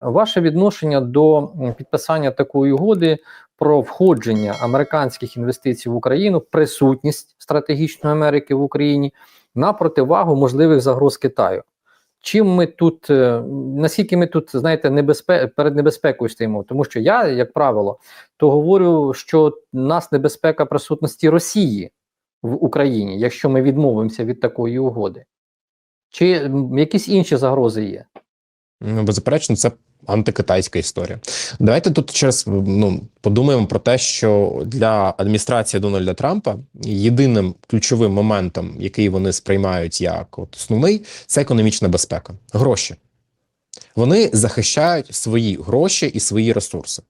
Ваше відношення до підписання такої угоди про входження американських інвестицій в Україну, присутність стратегічної Америки в Україні на противагу можливих загроз Китаю. Чим ми тут, е, наскільки ми тут, знаєте, небезпе... перед небезпекою стоїмо? Тому що я, як правило, то говорю, що нас небезпека присутності Росії в Україні, якщо ми відмовимося від такої угоди. Чи якісь інші загрози є? Беззаперечно, це антикитайська історія. Давайте тут через ну подумаємо про те, що для адміністрації Дональда Трампа єдиним ключовим моментом, який вони сприймають як от основний, це економічна безпека, гроші. Вони захищають свої гроші і свої ресурси.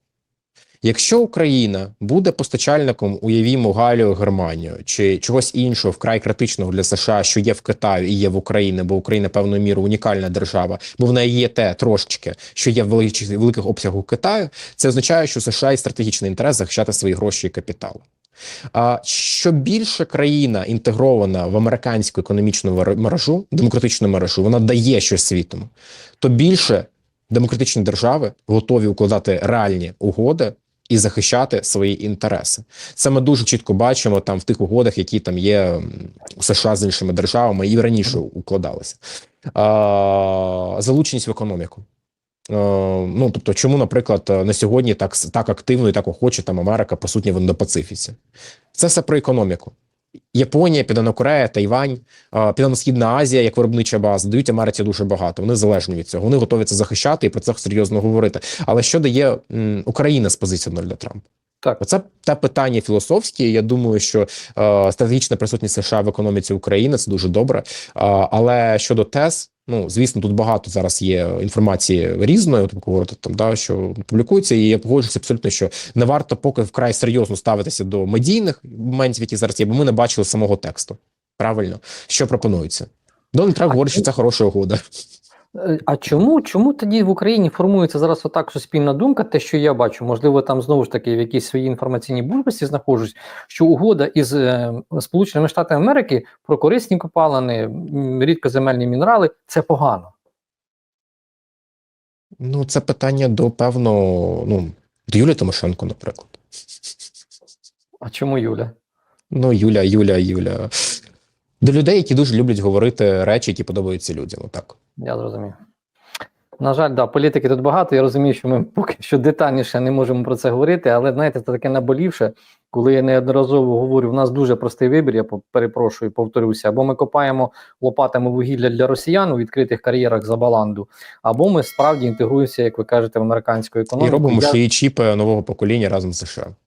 Якщо Україна буде постачальником, уявімо, Галію Германію чи чогось іншого вкрай критичного для США, що є в Китаю і є в Україні, бо Україна певною мірою унікальна держава, бо в неї є те трошечки, що є в великих, обсягах Китаю, це означає, що США є стратегічний інтерес захищати свої гроші і капітал. А що більше країна інтегрована в американську економічну мережу, демократичну мережу, вона дає щось світом, то більше демократичні держави готові укладати реальні угоди і захищати свої інтереси. Це ми дуже чітко бачимо там в тих угодах, які там є у США з іншими державами, і раніше укладалися. А, залученість в економіку. Ну, тобто, чому, наприклад, на сьогодні так, так активно і так охоче там Америка присутня в Індопацифіці? Це все про економіку. Японія, Південна Корея, Тайвань, Південно-Східна Азія як виробнича база дають Америці дуже багато. Вони залежні від цього. Вони готові це захищати і про це серйозно говорити. Але що дає Україна з позиції Дональда Трампа? Так. Оце те питання філософське. Я думаю, що е, стратегічна присутність США в економіці України це дуже добре. Е, але щодо тез, ну звісно, тут багато зараз є інформації різної. От говорити там, да що публікується, і я погоджуюся абсолютно, що не варто поки вкрай серйозно ставитися до медійних моментів, які зараз є, бо ми не бачили самого тексту. Правильно, що пропонується. Дональд Трамп говорить, що це хороша угода. Е, А чому, чому тоді в Україні формується зараз отак суспільна думка, те, що я бачу, можливо, там знову ж таки в якійсь своїй інформаційній бульбасті знаходжусь, що угода із е, Сполученими Штатами Америки про корисні копалини, рідкоземельні мінерали це погано. Ну, це питання до певно, ну до Юлії Тимошенко, наприклад. А чому Юля? Ну, Юля, Юля, Юля. До людей, які дуже люблять говорити речі, які подобаються людям. Отак. Я зрозумів. На жаль, да, політики тут багато. Я розумію, що ми поки що детальніше не можемо про це говорити, але знаєте, це таке наболівше, коли я неодноразово говорю, в нас дуже простий вибір, я перепрошую, повторюся, або ми копаємо лопатами вугілля для росіян у відкритих кар'єрах за баланду, або ми справді інтегруємося, як ви кажете, в американську І економіку. робимо Я- шиї чіпи нового покоління разом з США.